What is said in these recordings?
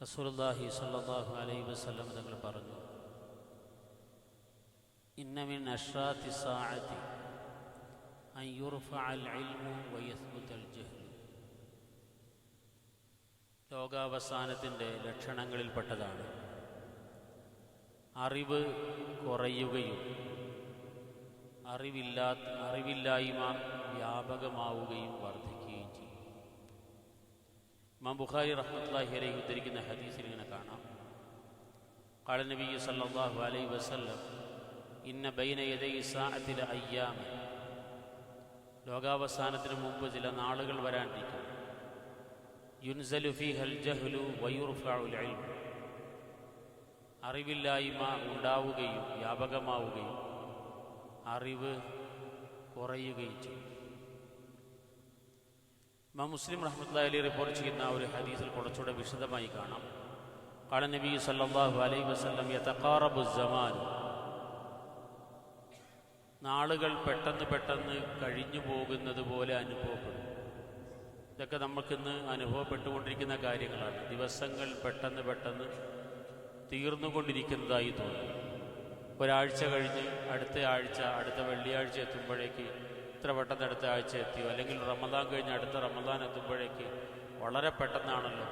റസൂലുള്ളാഹി സല്ലല്ലാഹു അലൈഹി വസല്ലം തങ്ങൾ പറഞ്ഞു ഇന്ന മിൻ അഷ്റാത്തി സാഅത്തി അൻ യുർഫഅൽ ഇൽമു വയസ്ബുതൽ ജഹ്ലു. ലോകാവസാനത്തിന്റെ ലക്ഷണങ്ങളിൽപ്പെട്ടതാണ് അറിവ് കുറയുകയും അറിവില്ലാത്ത അറിവില്ലായ്മ വ്യാപകമാവുകയും വർദ്ധിക്കുകയും ചെയ്യും ഇമാം ബുഖാരി റഹ്മത്തുള്ളാഹി അലൈഹി ഉദ്ധരിക്കുന്ന ഹദീസിൽ ഇങ്ങനെ കാണാം قال النبي صلى الله عليه وسلم ഇന്ന ബൈന യദൈ സാഅത്തിൽ അയ്യാമ ലോകാവസാനത്തിന് മുമ്പ് ചില നാളുകൾ വരാണ്ടിരിക്കും യുൻസലു ഫീഹൽ ജഹ്ലു വയുർഫഉൽ ഇൽം അറിവില്ലായ്മ ഉണ്ടാവുകയും വ്യാപകമാവുകയും അറിവ് കുറയുകയും ചെയ്യും ഇമാം മുസ്ലിം റഹ്മത്തുള്ളാഹി അലൈഹി റിപ്പോർട്ട് ചെയ്യുന്ന ഒരു ഹദീസിൽ കുറച്ചുകൂടെ വിശദമായി കാണാം قال النبي صلى الله عليه وسلم يتقارب الزمان നാളുകൾ പെട്ടെന്ന് പെട്ടെന്ന് കഴിഞ്ഞു പോകുന്നത് പോലെ അനുഭവപ്പെടും ഇതൊക്കെ നമുക്കിന്ന് അനുഭവപ്പെട്ടുകൊണ്ടിരിക്കുന്ന കാര്യങ്ങളാണ് ദിവസങ്ങൾ പെട്ടെന്ന് പെട്ടെന്ന് തീർന്നുകൊണ്ടിരിക്കുന്നതായി തോന്നും ഒരാഴ്ച കഴിഞ്ഞ് അടുത്ത ആഴ്ച അടുത്ത വെള്ളിയാഴ്ച എത്തുമ്പോഴേക്ക് ഇത്ര പെട്ടെന്ന് അടുത്ത ആഴ്ച എത്തിയോ? അല്ലെങ്കിൽ റമദാൻ കഴിഞ്ഞ് അടുത്ത റമദാൻ എത്തുമ്പോഴേക്ക് വളരെ പെട്ടെന്നാണല്ലോ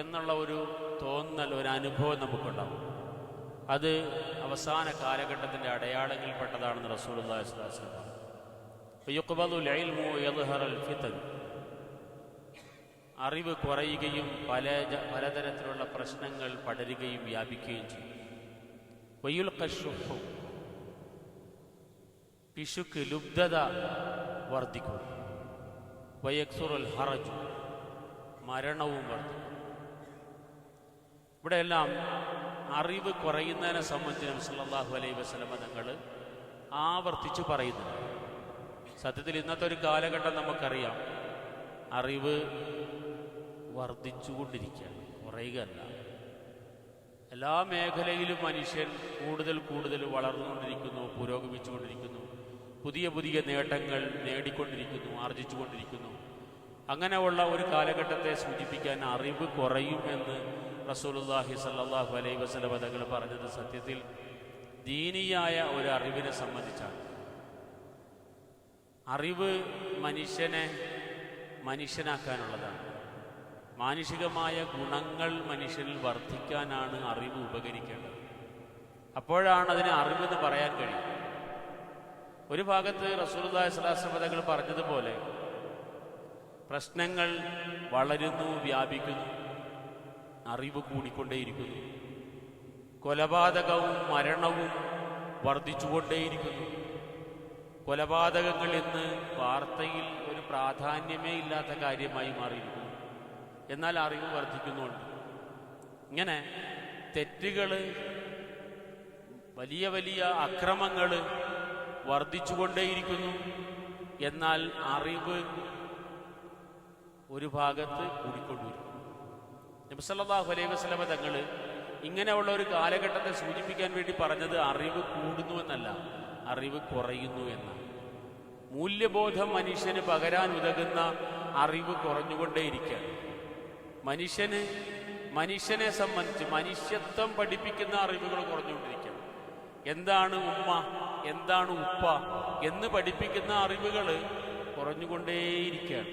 എന്നുള്ള ഒരു തോന്നൽ ഒരു അനുഭവം നമുക്കുണ്ടാവും. അത് അവസാന കാലഘട്ടത്തിന്റെ അടയാളങ്ങളിൽപ്പെട്ടതാണെന്ന് റസൂലുള്ളാഹി ഫിതൻ അറിവ് കുറയുകയും പല പലതരത്തിലുള്ള പ്രശ്നങ്ങൾ പടരുകയും വ്യാപിക്കുകയും ചെയ്യും. വയുൽഖുഹു പിശുക്ക് ലുബ്ധത വർദ്ധിക്കും. വയക്സുറുൽ ഹറജു മരണവും വർദ്ധിക്കും. ഇവിടെയെല്ലാം അറിവ് കുറയുന്നതിനെ സംബന്ധിച്ച് നബി സല്ലല്ലാഹു അലൈഹി വസല്ലമ തങ്ങൾ ആവർത്തിച്ച് പറയുന്നു സത്യത്തിൽ ഇന്നത്തെ ഒരു കാലഘട്ടം നമുക്കറിയാം. അറിവ് വർദ്ധിച്ചുകൊണ്ടിരിക്കുകയാണ് കുറയുകയല്ല. എല്ലാ മേഖലയിലും മനുഷ്യൻ കൂടുതൽ കൂടുതൽ വളർന്നുകൊണ്ടിരിക്കുന്നു പുരോഗമിച്ചുകൊണ്ടിരിക്കുന്നു. പുതിയ പുതിയ നേട്ടങ്ങൾ നേടിക്കൊണ്ടിരിക്കുന്നു ആർജിച്ചുകൊണ്ടിരിക്കുന്നു. അങ്ങനെയുള്ള ഒരു കാലഘട്ടത്തെ സൂചിപ്പിക്കാൻ അറിവ് കുറയുമെന്ന് റസൂലുള്ളാഹി സല്ലല്ലാഹു അലൈഹി വസല്ലം തങ്ങൾ പറഞ്ഞത് സത്യത്തിൽ ദീനിയായ ഒരു അറിവിനെ സംബന്ധിച്ചാണ്. അറിവ് മനുഷ്യനെ മനുഷ്യനാക്കാനുള്ളതാണ്. മാനുഷികമായ ഗുണങ്ങൾ മനുഷ്യനിൽ വർദ്ധിക്കാനാണ് അറിവ് ഉപകരിക്കേണ്ടത്. അപ്പോഴാണ് അതിന് അറിവെന്ന് പറയാൻ കഴിയും ഒരു ഭാഗത്ത് അലൈഹി വസല്ലം പറഞ്ഞതുപോലെ പ്രശ്നങ്ങൾ വളരുന്നു വ്യാപിക്കുന്നു അറിവ് കൂടിക്കൊണ്ടേയിരിക്കുന്നു. കൊലപാതകവും മരണവും വർദ്ധിച്ചുകൊണ്ടേയിരിക്കുന്നു. കൊലപാതകങ്ങൾ ഇന്ന് വാർത്തയിൽ ഒരു പ്രാധാന്യമേ ഇല്ലാത്ത കാര്യമായി മാറിയിരിക്കുന്നു. എന്നാൽ അറിവ് വർദ്ധിക്കുന്നുണ്ട്. ഇങ്ങനെ തെറ്റുകൾ വലിയ വലിയ അക്രമങ്ങൾ വർദ്ധിച്ചുകൊണ്ടേയിരിക്കുന്നു. എന്നാൽ അറിവ് ഒരു ഭാഗത്ത് കൂടിക്കൊണ്ടുവരും. നബി സല്ലല്ലാഹു അലൈഹി വസല്ലമ തങ്ങൾ ഇങ്ങനെയുള്ള ഒരു കാലഘട്ടത്തെ സൂചിപ്പിക്കാൻ വേണ്ടി പറഞ്ഞത് അറിവ് കൂടുന്നു എന്നല്ല അറിവ് കുറയുന്നു എന്നാണ്. മൂല്യബോധം മനുഷ്യന് പകരാൻ ഉതകുന്ന അറിവ് കുറഞ്ഞുകൊണ്ടേയിരിക്കുകയാണ്. മനുഷ്യന് മനുഷ്യനെ സംബന്ധിച്ച് മനുഷ്യത്വം പഠിപ്പിക്കുന്ന അറിവുകൾ കുറഞ്ഞുകൊണ്ടിരിക്കുകയാണ്. എന്താണ് ഉമ്മ? എന്താണ് ഉപ്പ? എന്ന് പഠിപ്പിക്കുന്ന അറിവുകൾ കുറഞ്ഞുകൊണ്ടേയിരിക്കുകയാണ്.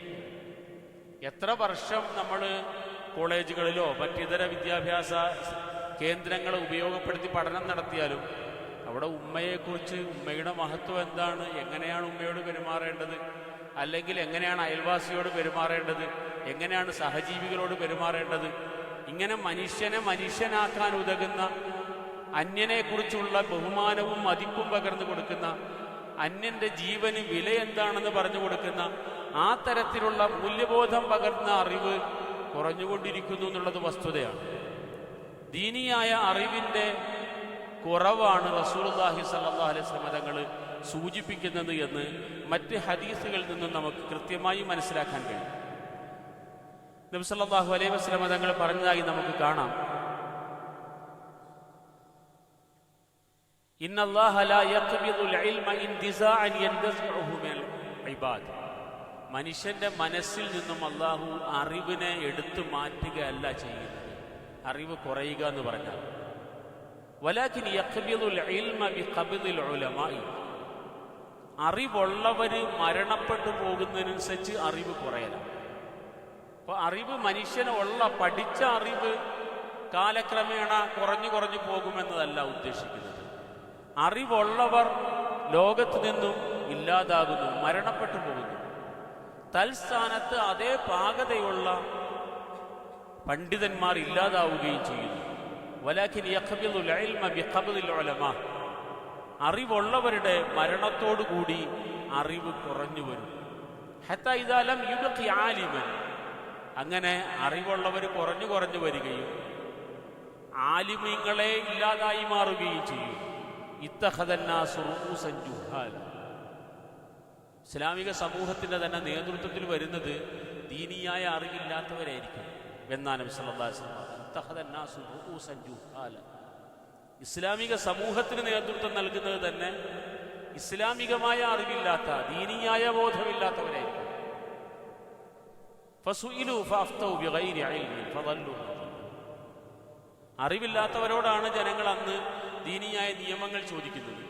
എത്ര വർഷം നമ്മൾ കോളേജുകളിലോ മറ്റിതര വിദ്യാഭ്യാസ കേന്ദ്രങ്ങൾ ഉപയോഗപ്പെടുത്തി പഠനം നടത്തിയാലും അവിടെ ഉമ്മയെക്കുറിച്ച് ഉമ്മയുടെ മഹത്വം എന്താണ്? എങ്ങനെയാണ് ഉമ്മയോട് പെരുമാറേണ്ടത്? അല്ലെങ്കിൽ എങ്ങനെയാണ് അയൽവാസിയോട് പെരുമാറേണ്ടത്? എങ്ങനെയാണ് സഹജീവികളോട് പെരുമാറേണ്ടത്? ഇങ്ങനെ മനുഷ്യനെ മനുഷ്യനാക്കാൻ ഉതകുന്ന അന്യനെക്കുറിച്ചുള്ള ബഹുമാനവും മതിപ്പും പകർന്നു കൊടുക്കുന്ന അന്യന്റെ ജീവന് വില എന്താണെന്ന് പറഞ്ഞു കൊടുക്കുന്ന ആ തരത്തിലുള്ള മൂല്യബോധം പകർന്ന അറിവ് കുറഞ്ഞുകൊണ്ടിരിക്കുന്നു എന്നുള്ളത് വസ്തുതയാണ്. ദീനിയായ അറിവിന്റെ കുറവാണ് റസൂലുള്ളാഹി സ്വല്ലല്ലാഹു അലൈഹി തങ്ങൾ സൂചിപ്പിക്കുന്നത് എന്ന് മറ്റ് ഹദീസുകളിൽ നിന്നും നമുക്ക് കൃത്യമായി മനസ്സിലാക്കാൻ കഴിയും. നബി സല്ലല്ലാഹു അലൈഹി വസല്ലം തങ്ങൾ പറഞ്ഞതായി നമുക്ക് കാണാം. من ഇബാദ്. മനുഷ്യന്റെ മനസ്സിൽ നിന്നും അള്ളാഹു അറിവിനെ എടുത്തു മാറ്റുകയല്ല ചെയ്യുന്നത്. അറിവ് കുറയുക എന്ന് പറഞ്ഞാൽ. വലാക്കിൻ അറിവുള്ളവര് മരണപ്പെട്ടു പോകുന്നതിനനുസരിച്ച് അറിവ് കുറയലാണ്. അപ്പൊ അറിവ് മനുഷ്യനുള്ള പഠിച്ച അറിവ് കാലക്രമേണ കുറഞ്ഞു കുറഞ്ഞു പോകുമെന്നതല്ല ഉദ്ദേശിക്കുന്നത്. അറിവുള്ളവർ ലോകത്ത് നിന്നും ഇല്ലാതാകുന്നു മരണപ്പെട്ടു പോകുന്നു. തൽസ്ഥാനത്ത് അതേ പാകതയുള്ള പണ്ഡിതന്മാർ ഇല്ലാതാവുകയും ചെയ്യുന്നു. അറിവുള്ളവരുടെ മരണത്തോടുകൂടി അറിവ് കുറഞ്ഞു വരും. അങ്ങനെ അറിവുള്ളവർ കുറഞ്ഞു കുറഞ്ഞു വരികയും ആലിമ്യങ്ങളെ ഇല്ലാതായി മാറുകയും ചെയ്യും. ഇസ്ലാമിക സമൂഹത്തിന്റെ തന്നെ നേതൃത്വത്തിൽ വരുന്നത് ദീനിയായ അറിവില്ലാത്തവരായിരിക്കും. എന്നാണ് ഇസ്ലാമിക സമൂഹത്തിന് നേതൃത്വം നൽകുന്നത് തന്നെ ഇസ്ലാമികമായ അറിവില്ലാത്ത ദീനിയായ ബോധമില്ലാത്തവരായിരിക്കും. അറിവില്ലാത്തവരോടാണ് ജനങ്ങൾ അന്ന് ദീനിയായ നിയമങ്ങൾ ചോദിക്കുന്നത്.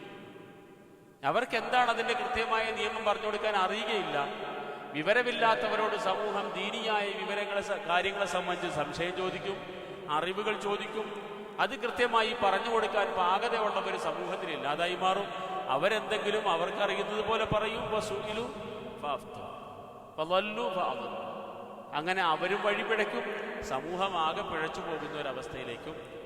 അവർക്ക് എന്താണ് അതിന്റെ കൃത്യമായ നിയമം പറഞ്ഞു കൊടുക്കാൻ അറിയുകയില്ല. വിവരമില്ലാത്തവരോട് സമൂഹം ദീനിയായ വിവരങ്ങളെ കാര്യങ്ങളെ സംബന്ധിച്ച് സംശയം ചോദിക്കും അറിവുകൾ ചോദിക്കും. അത് കൃത്യമായി പറഞ്ഞു കൊടുക്കാൻ പാകതയുള്ളവർ സമൂഹത്തിൽ ഇല്ലാതായി മാറും. അവരെന്തെങ്കിലും അവർക്കറിയുന്നത് പോലെ പറയും. അങ്ങനെ അവരും വഴിപിഴയ്ക്കും സമൂഹം ആകെ പിഴച്ചു പോകുന്ന ഒരവസ്ഥയിലേക്കും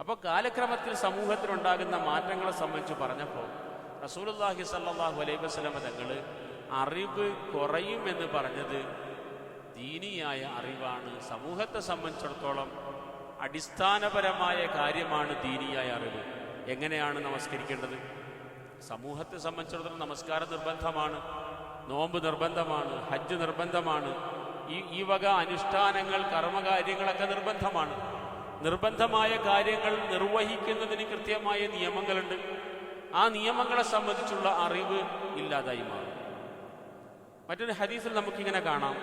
അപ്പോൾ കാലക്രമത്തിൽ സമൂഹത്തിലുണ്ടാകുന്ന മാറ്റങ്ങളെ സംബന്ധിച്ച് പറഞ്ഞപ്പോൾ റസൂലുള്ളാഹി സല്ലാഹു അലൈഹി വസ്ലമ തങ്ങൾ അറിവ് കുറയും എന്ന് പറഞ്ഞത് ദീനിയായ അറിവാണ്. സമൂഹത്തെ സംബന്ധിച്ചിടത്തോളം അടിസ്ഥാനപരമായ കാര്യമാണ് ദീനിയായ അറിവ്. എങ്ങനെയാണ് നമസ്കരിക്കേണ്ടത്? സമൂഹത്തെ സംബന്ധിച്ചിടത്തോളം നമസ്കാരം നിർബന്ധമാണ് നോമ്പ് നിർബന്ധമാണ് ഹജ്ജ് നിർബന്ധമാണ് ഈ ഈ വക അനുഷ്ഠാനങ്ങൾ കർമ്മകാര്യങ്ങളൊക്കെ നിർബന്ധമാണ്. നിർബന്ധമായ കാര്യങ്ങൾ നിർവഹിക്കുന്നതിന് കൃത്യമായ നിയമങ്ങളുണ്ട്. ആ നിയമങ്ങളെ സംബന്ധിച്ചുള്ള അറിവ് ഇല്ലാതായി മാറും. മറ്റൊരു ഹദീസിൽ നമുക്കിങ്ങനെ കാണാം.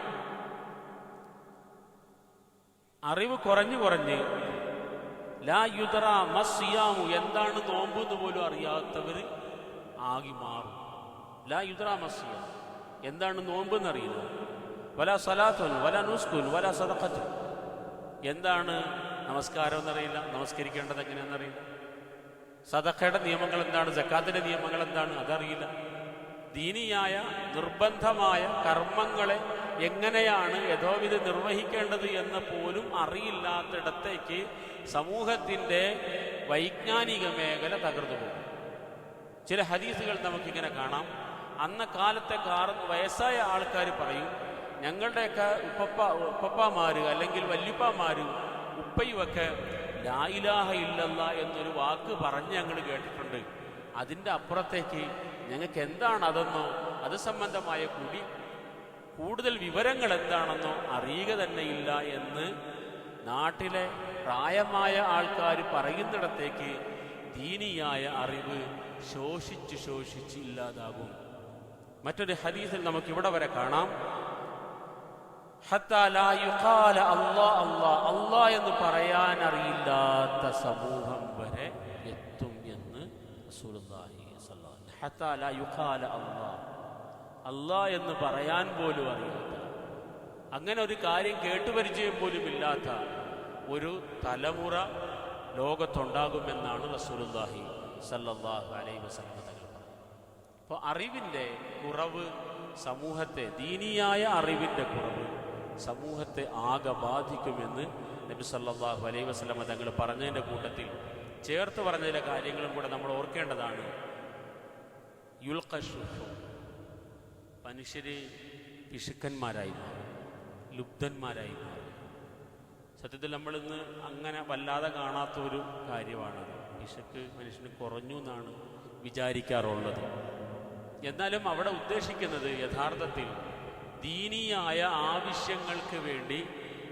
അറിവ് കുറഞ്ഞു കുറഞ്ഞ് ലാ യുദറ മസ്യാമു എന്താണ് നോമ്പ് എന്ന് പോലും അറിയാത്തവർ ആകി മാറും. ലാ യുദറ മസ്യാം എന്താണ് നോമ്പ് എന്നറിയില്ല. വല സലാത്തുൻ വല നുസ്കുൻ വല സദഖത്തുൻ എന്താണ് നമസ്കാരം എന്നറിയില്ല നമസ്കരിക്കേണ്ടത് എങ്ങനെയാണെന്നറിയില്ല സദഖയുടെ നിയമങ്ങൾ എന്താണ്? ജക്കാത്തിന്റെ നിയമങ്ങൾ എന്താണ്? അതറിയില്ല. ദീനിയായ നിർബന്ധമായ കർമ്മങ്ങളെ എങ്ങനെയാണ് യഥോവിധി നിർവഹിക്കേണ്ടത് എന്ന് പോലും അറിയില്ലാത്തിടത്തേക്ക് സമൂഹത്തിന്റെ വൈജ്ഞാനിക മേഖല തകർന്നു പോകും. ചില ഹദീസുകൾ നമുക്കിങ്ങനെ കാണാം. അന്ന കാലത്തെ കാർ വയസ്സായ ആൾക്കാർ പറയും ഞങ്ങളുടെയൊക്കെ ഉപ്പപ്പ ഉപ്പപ്പമാര് അല്ലെങ്കിൽ വല്യപ്പമാര് ഉപ്പയുമൊക്കെ ലായിലാഹ ഇല്ലല്ല എന്നൊരു വാക്ക് പറഞ്ഞ് ഞങ്ങൾ കേട്ടിട്ടുണ്ട്. അതിന്റെ അപ്പുറത്തേക്ക് ഞങ്ങൾക്ക് എന്താണ് അതെന്നോ അത് സംബന്ധമായ കൂടി കൂടുതൽ വിവരങ്ങൾ എന്താണെന്നോ അറിയുക തന്നെ ഇല്ല എന്ന് നാട്ടിലെ പ്രായമായ ആൾക്കാർ പറയുന്നിടത്തേക്ക് ദീനിയായ അറിവ് ശോഷിച്ച് ശോഷിച്ച് ഇല്ലാതാകും. മറ്റൊരു ഹദീസിൽ നമുക്കിവിടെ വരെ കാണാം. എന്ന് പറയാൻ അറിയില്ലാത്ത സമൂഹം വരെ എത്തും എന്ന് അല്ലാ. എന്ന് പറയാൻ പോലും അറിയാത്ത അങ്ങനെ ഒരു കാര്യം കേട്ടുപരിചയം പോലും ഇല്ലാത്ത ഒരു തലമുറ ലോകത്തുണ്ടാകുമെന്നാണ് റസൂലുള്ളാഹി സല്ലല്ലാഹു അലൈഹി വസല്ലം തങ്ങൾ അപ്പോൾ അറിവിന്റെ കുറവ് സമൂഹത്തെ ദീനിയായ അറിവിന്റെ കുറവ് സമൂഹത്തെ ആകെ ബാധിക്കുമെന്ന് നബി സല്ലാഹു അലൈ വസ്ലമ തങ്ങൾ പറഞ്ഞതിന്റെ കൂട്ടത്തിൽ. ചേർത്ത് പറഞ്ഞ ചില കാര്യങ്ങളും കൂടെ നമ്മൾ ഓർക്കേണ്ടതാണ്. യുൽഖഷുഹു മനുഷ്യര് പിശുക്കന്മാരായി മാറും ലുബ്ധന്മാരായി മാറും. സത്യത്തിൽ നമ്മളിന്ന് അങ്ങനെ വല്ലാതെ കാണാത്ത ഒരു കാര്യമാണത് പിശുക്ക് മനുഷ്യന് കുറഞ്ഞു എന്നാണ് വിചാരിക്കാറുള്ളത്. എന്നാലും അവിടെ ഉദ്ദേശിക്കുന്നത് യഥാർത്ഥത്തിൽ ദീനീയായ ആവശ്യങ്ങൾക്ക് വേണ്ടി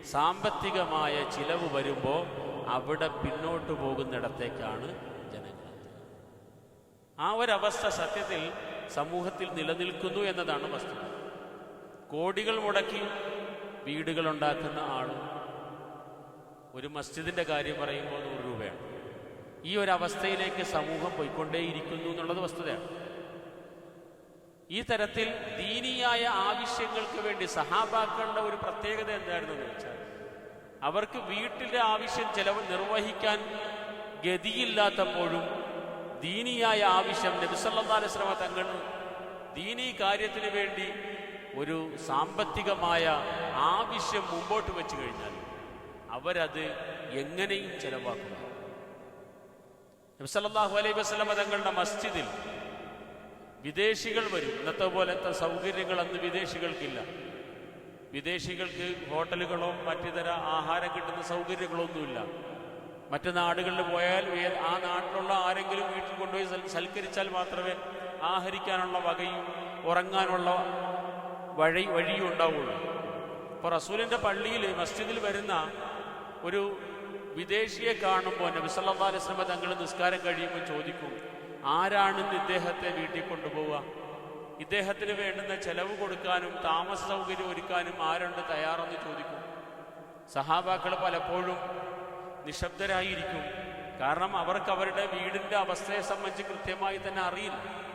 സാമ്പത്തികമായ ചിലവ് വരുമ്പോൾ അവിടെ പിന്നോട്ട് പോകുന്നിടത്തേക്കാണ് ജനങ്ങൾ. ആ ഒരവസ്ഥ സത്യത്തിൽ സമൂഹത്തിൽ നിലനിൽക്കുന്നു എന്നതാണ് വസ്തുത. കോടികൾ മുടക്കി വീടുകൾ ഉണ്ടാക്കുന്ന ആളും ഒരു മസ്ജിദിന്റെ കാര്യം പറയുമ്പോൾ നൂറ് രൂപയാണ്. ഈ ഒരു അവസ്ഥയിലേക്ക് സമൂഹം പോയിക്കൊണ്ടേയിരിക്കുന്നു എന്നുള്ളത് വസ്തുതയാണ്. ഈ തരത്തിൽ ദീനിയായ ആവശ്യങ്ങൾക്ക് വേണ്ടി സഹാബാക്കളുടെ ഒരു പ്രത്യേകത എന്തായിരുന്നു എന്ന് വെച്ചാൽ അവർക്ക് വീട്ടിലെ ആവശ്യം ചെലവ് നിർവഹിക്കാൻ ഗതിയില്ലാത്തപ്പോഴും ദീനിയായ ആവശ്യം നബിസല്ലാസ്ലമ തങ്ങൾ ദീനീ കാര്യത്തിന് വേണ്ടി ഒരു സാമ്പത്തികമായ ആവശ്യം മുമ്പോട്ട് വെച്ച് കഴിഞ്ഞാൽ അവരത് എങ്ങനെയും ചെലവാക്കുന്നു നബിസല്ലാഹു അലൈഹി വസ്ലമ തങ്ങളുടെ മസ്ജിദിൽ വിദേശികൾ വരും. ഇന്നത്തെ പോലത്തെ സൗകര്യങ്ങൾ അന്ന് വിദേശികൾക്കില്ല. വിദേശികൾക്ക് ഹോട്ടലുകളോ മറ്റുതര ആഹാരം കിട്ടുന്ന സൗകര്യങ്ങളൊന്നുമില്ല. മറ്റു നാടുകളിൽ പോയാൽ ആ നാട്ടിലുള്ള ആരെങ്കിലും വീട്ടിൽ കൊണ്ടുപോയി സൽക്കരിച്ചാൽ മാത്രമേ ആഹരിക്കാനുള്ള വകയും ഉറങ്ങാനുള്ള വഴി വഴിയും ഉണ്ടാവുള്ളൂ. അപ്പോൾ റസൂലിന്റെ പള്ളിയിൽ മസ്ജിദിൽ വരുന്ന ഒരു വിദേശിയെ കാണുമ്പോൾ നബിസല്ലാ അലൈസ്ലമ തങ്ങൾ നിസ്കാരം കഴിയുമ്പോൾ ചോദിക്കും ആരാണ് ഇദ്ദേഹത്തെ വീട്ടിൽ കൊണ്ടുപോവുക? ഇദ്ദേഹത്തിന് വേണ്ടുന്ന ചെലവ് കൊടുക്കാനും താമസ സൗകര്യം ഒരുക്കാനും ആരുണ്ട് തയ്യാറെന്ന് ചോദിക്കും. സഹാബാക്കൾ പലപ്പോഴും നിശബ്ദരായിരിക്കും. കാരണം അവർക്ക് അവരുടെ വീടിന്റെ അവസ്ഥയെ സംബന്ധിച്ച് കൃത്യമായി തന്നെ അറിയില്ല.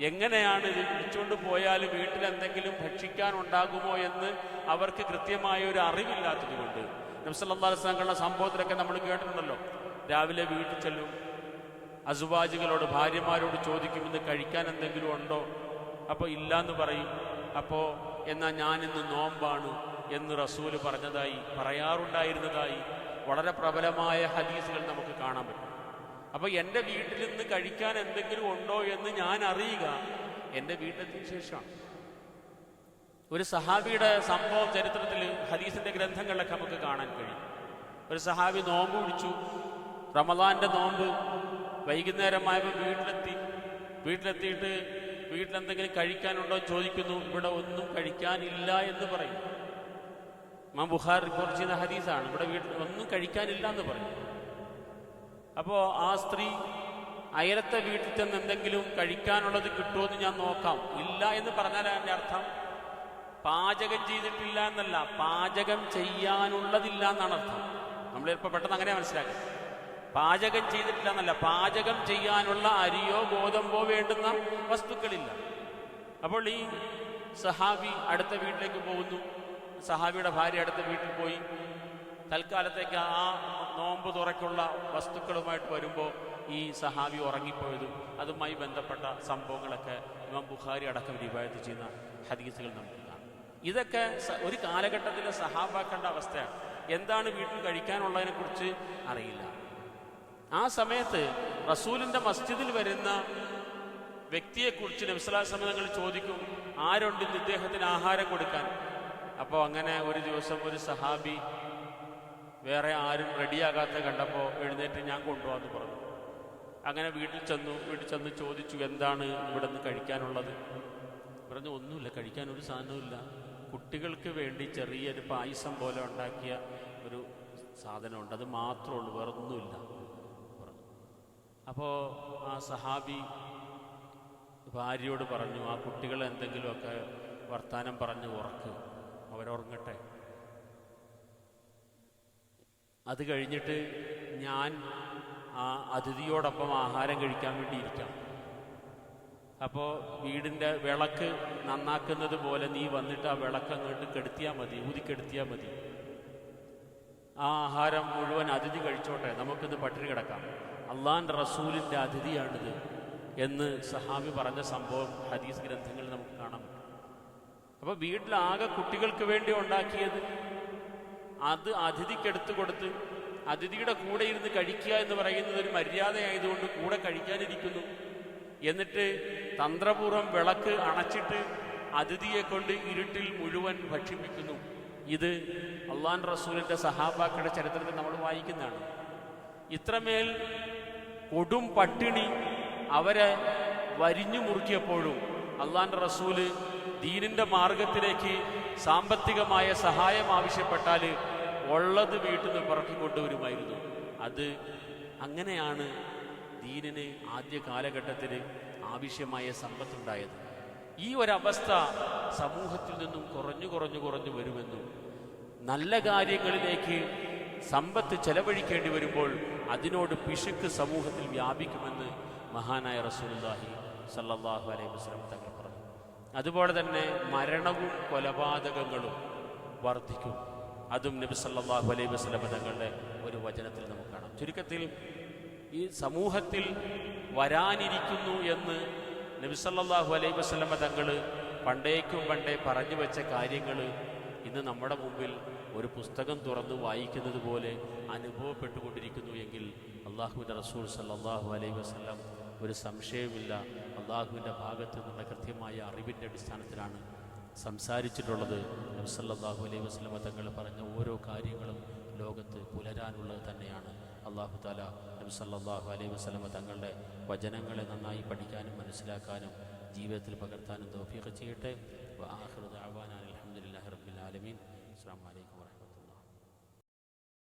എങ്ങനെയാണ് ഇത് വിളിച്ചുകൊണ്ട് പോയാൽ വീട്ടിൽ എന്തെങ്കിലും ഭക്ഷിക്കാൻ ഉണ്ടാകുമോ എന്ന് അവർക്ക് കൃത്യമായ ഒരു അറിവില്ലാത്തത് കൊണ്ട് നബ്സല്ലാസ്ലങ്ങളുടെ സംഭവത്തിലൊക്കെ നമ്മൾ കേട്ടിട്ടുണ്ടല്ലോ. രാവിലെ വീട്ടിൽ ചെല്ലും അസുവാജികളോട് ഭാര്യമാരോട് ചോദിക്കും ഇന്ന് കഴിക്കാൻ എന്തെങ്കിലും ഉണ്ടോ? അപ്പോൾ ഇല്ല എന്ന് പറയും. അപ്പോൾ എന്നാൽ ഞാനിന്ന് നോമ്പാണ് എന്ന് റസൂൽ പറഞ്ഞതായി പറയാറുണ്ടായിരുന്നതായി വളരെ പ്രബലമായ ഹദീസുകൾ നമുക്ക് കാണാൻ പറ്റും. അപ്പോൾ എന്റെ വീട്ടിൽ നിന്ന് കഴിക്കാൻ എന്തെങ്കിലും ഉണ്ടോ എന്ന് ഞാൻ അറിയുക. എന്റെ വീട്ടിലെത്തിയ ശേഷമാണ് ഒരു സഹാബിയുടെ സംഭവം ചരിത്രത്തിൽ ഹദീസിന്റെ ഗ്രന്ഥങ്ങളിലൊക്കെ നമുക്ക് കാണാൻ കഴിയും. ഒരു സഹാബി നോമ്പ് പിടിച്ചു റമദാന്റെ നോമ്പ് വൈകുന്നേരമായപ്പോൾ വീട്ടിലെത്തി. വീട്ടിലെത്തിയിട്ട് വീട്ടിലെന്തെങ്കിലും കഴിക്കാനുണ്ടോ ചോദിക്കുന്നു. ഇവിടെ ഒന്നും കഴിക്കാനില്ല എന്ന് പറയും. മാം ബുഹാർ റിപ്പോർട്ട് ചെയ്യുന്ന ഹദീസാണ്. ഇവിടെ വീട്ടിൽ ഒന്നും കഴിക്കാനില്ല എന്ന് പറയും. അപ്പോൾ ആ സ്ത്രീ അയലത്തെ വീട്ടിൽ ചെന്ന് എന്തെങ്കിലും കഴിക്കാനുള്ളത് കിട്ടുമോ എന്ന് ഞാൻ നോക്കാം. ഇല്ല എന്ന് പറഞ്ഞാൽ എന്റെ അർത്ഥം. പാചകം ചെയ്തിട്ടില്ല എന്നല്ല. പാചകം ചെയ്യാനുള്ളതില്ല എന്നാണ് അർത്ഥം. നമ്മൾ ചിലപ്പോൾ പെട്ടെന്ന് അങ്ങനെ മനസ്സിലാക്കുക പാചകം ചെയ്തിട്ടില്ല എന്നല്ല പാചകം ചെയ്യാനുള്ള അരിയോ ഗോതമ്പോ വേണ്ടുന്ന വസ്തുക്കളില്ല. അപ്പോൾ ഈ സഹാബി അടുത്ത വീട്ടിലേക്ക് പോകുന്നു. സഹാബിയുടെ ഭാര്യ അടുത്ത വീട്ടിൽ പോയി. തൽക്കാലത്തേക്ക് ആ നോമ്പ് തുറക്കുള്ള വസ്തുക്കളുമായിട്ട് വരുമ്പോൾ ഈ സഹാബി ഉറങ്ങിപ്പോയതും. അതുമായി ബന്ധപ്പെട്ട സംഭവങ്ങളൊക്കെ ഇമാം ബുഖാരി അടക്കം റിവായത്ത് ചെയ്യുന്ന ഹദീസുകൾ നമുക്ക് കാണാം. ഇതൊക്കെ ഒരു കാലഘട്ടത്തിലെ സഹാബാക്കേണ്ട അവസ്ഥയാണ്. എന്താണ് വീട്ടിൽ കഴിക്കാനുള്ളതിനെക്കുറിച്ച് അറിയില്ല. ആ സമയത്ത് റസൂലിന്റെ മസ്ജിദിൽ വരുന്ന വ്യക്തിയെക്കുറിച്ച് നബ്സലാസമതങ്ങൾ ചോദിക്കും ആരുണ്ട് ഇദ്ദേഹത്തിന് ആഹാരം കൊടുക്കാൻ? അപ്പോൾ അങ്ങനെ ഒരു ദിവസം ഒരു സഹാബി വേറെ ആരും റെഡിയാകാത്ത കണ്ടപ്പോൾ എഴുന്നേറ്റ് ഞാൻ കൊണ്ടുപോകാന്ന് പറഞ്ഞു. അങ്ങനെ വീട്ടിൽ ചെന്നു വീട്ടിൽ ചെന്ന് ചോദിച്ചു എന്താണ് ഇവിടെ നിന്ന് കഴിക്കാനുള്ളത്? പറഞ്ഞു ഒന്നുമില്ല കഴിക്കാൻ ഒരു സാധനവുമില്ല. കുട്ടികൾക്ക് വേണ്ടി ചെറിയൊരു പായസം പോലെ ഉണ്ടാക്കിയ ഒരു സാധനമുണ്ട്. അത് മാത്രമേ ഉള്ളൂ വേറെ ഒന്നുമില്ല പറഞ്ഞു അപ്പോൾ ആ സഹാബി ഭാര്യയോട് പറഞ്ഞു ആ കുട്ടികളെ എന്തെങ്കിലുമൊക്കെ വർത്താനം പറഞ്ഞു ഉറക്ക് അവരുറങ്ങട്ടെ. അത് കഴിഞ്ഞിട്ട് ഞാൻ ആ അതിഥിയോടൊപ്പം ആഹാരം കഴിക്കാൻ വേണ്ടി ഇരിക്കാം. അപ്പോൾ വീടിന്റെ വിളക്ക് നന്നാക്കുന്നത് പോലെ നീ വന്നിട്ട് ആ വിളക്ക് അങ്ങോട്ട് കെടുത്തിയാൽ മതി ഊതിക്കെടുത്തിയാൽ മതി. ആ ആഹാരം മുഴുവൻ അതിഥി കഴിച്ചോട്ടെ നമുക്കിത് പട്ടിണി കിടക്കാം. അള്ളാന്റെ റസൂലിന്റെ അതിഥിയാണിത് എന്ന് സഹാബി പറഞ്ഞ സംഭവം ഹദീസ് ഗ്രന്ഥങ്ങളിൽ നമുക്ക് കാണാം അപ്പോൾ വീട്ടിലാകെ കുട്ടികൾക്ക് വേണ്ടി ഉണ്ടാക്കിയത് അത് അതിഥിക്കെടുത്ത് കൊടുത്ത് അതിഥിയുടെ കൂടെ ഇരുന്ന് കഴിക്കുക എന്ന് പറയുന്നത് ഒരു മര്യാദയായതുകൊണ്ട് കൂടെ കഴിക്കാനിരിക്കുന്നു. എന്നിട്ട് തന്ത്രപൂർവം വിളക്ക് അണച്ചിട്ട് അതിഥിയെ കൊണ്ട് ഇരുട്ടിൽ മുഴുവൻ ഭക്ഷിപ്പിക്കുന്നു. ഇത് അള്ളാൻ റസൂലിന്റെ സഹാബാക്കളുടെ ചരിത്രത്തിൽ നമ്മൾ വായിക്കുന്നതാണ്. ഇത്രമേൽ കൊടും പട്ടിണി അവരെ വരിഞ്ഞു മുറുക്കിയപ്പോഴും അള്ളാൻ റസൂൽ ദീനിന്റെ മാർഗത്തിലേക്ക് സാമ്പത്തികമായ സഹായം ആവശ്യപ്പെട്ടാൽ ഉള്ളത് വീട്ടിൽ നിന്ന് പുറത്തു കൊണ്ടുവരുമായിരുന്നു. അത് അങ്ങനെയാണ് ദീനിന് ആദ്യ കാലഘട്ടത്തിൽ ആവശ്യമായ സമ്പത്തുണ്ടായത്. ഈ ഒരവസ്ഥ സമൂഹത്തിൽ നിന്നും കുറഞ്ഞു കുറഞ്ഞു കുറഞ്ഞു വരുമെന്നും നല്ല കാര്യങ്ങളിലേക്ക് സമ്പത്ത് ചെലവഴിക്കേണ്ടി വരുമ്പോൾ അതിനോട് പിശുക്ക് സമൂഹത്തിൽ വ്യാപിക്കുമെന്ന് മഹാനായ റസൂലുള്ളാഹി സല്ലാഹു അലൈഹി വസ്ലം തങ്ങൾ പറഞ്ഞു. അതുപോലെ തന്നെ മരണവും കൊലപാതകങ്ങളും വർദ്ധിക്കും അതും നബി സല്ലാഹു അലൈഹി വസ്ലം തങ്ങളുടെ ഒരു വചനത്തിൽ നമുക്ക് കാണാം. ചുരുക്കത്തിൽ ഈ സമൂഹത്തിൽ വരാനിരിക്കുന്നു എന്ന് നബി സല്ലാഹു അലൈഹി വസല്ലം തങ്ങൾ പണ്ടേക്കും പണ്ടേ പറഞ്ഞു വെച്ച കാര്യങ്ങൾ ഇന്ന് നമ്മുടെ മുമ്പിൽ ഒരു പുസ്തകം തുറന്ന് വായിക്കുന്നത് പോലെ അനുഭവപ്പെട്ടുകൊണ്ടിരിക്കുന്നു എങ്കിൽ അള്ളാഹുവിന്റെ റസൂൽ സല്ലാഹു അലൈഹി വസ്ലം ഒരു സംശയവുമില്ല. അള്ളാഹുവിന്റെ ഭാഗത്ത് നിന്നുള്ള കൃത്യമായ അറിവിന്റെ അടിസ്ഥാനത്തിലാണ് സംസാരിച്ചിട്ടുള്ളത്. നബ്സല്ലാഹു അലൈഹി വസല്ലം തങ്ങൾ പറഞ്ഞ ഓരോ കാര്യങ്ങളും ലോകത്ത് പുലരാനുള്ളത് തന്നെയാണ്. അള്ളാഹു താല നബ്സല്ലാഹു അലൈഹി വസല്ലം തങ്ങളുടെ വചനങ്ങളെ നന്നായി പഠിക്കാനും മനസ്സിലാക്കാനും ജീവിതത്തിൽ പകർത്താനും തൗഫീഖ് ചെയ്യട്ടെ. അൽഹംദുലില്ലാഹി റബ്ബിൽ ആലമീൻ. അസ്സാം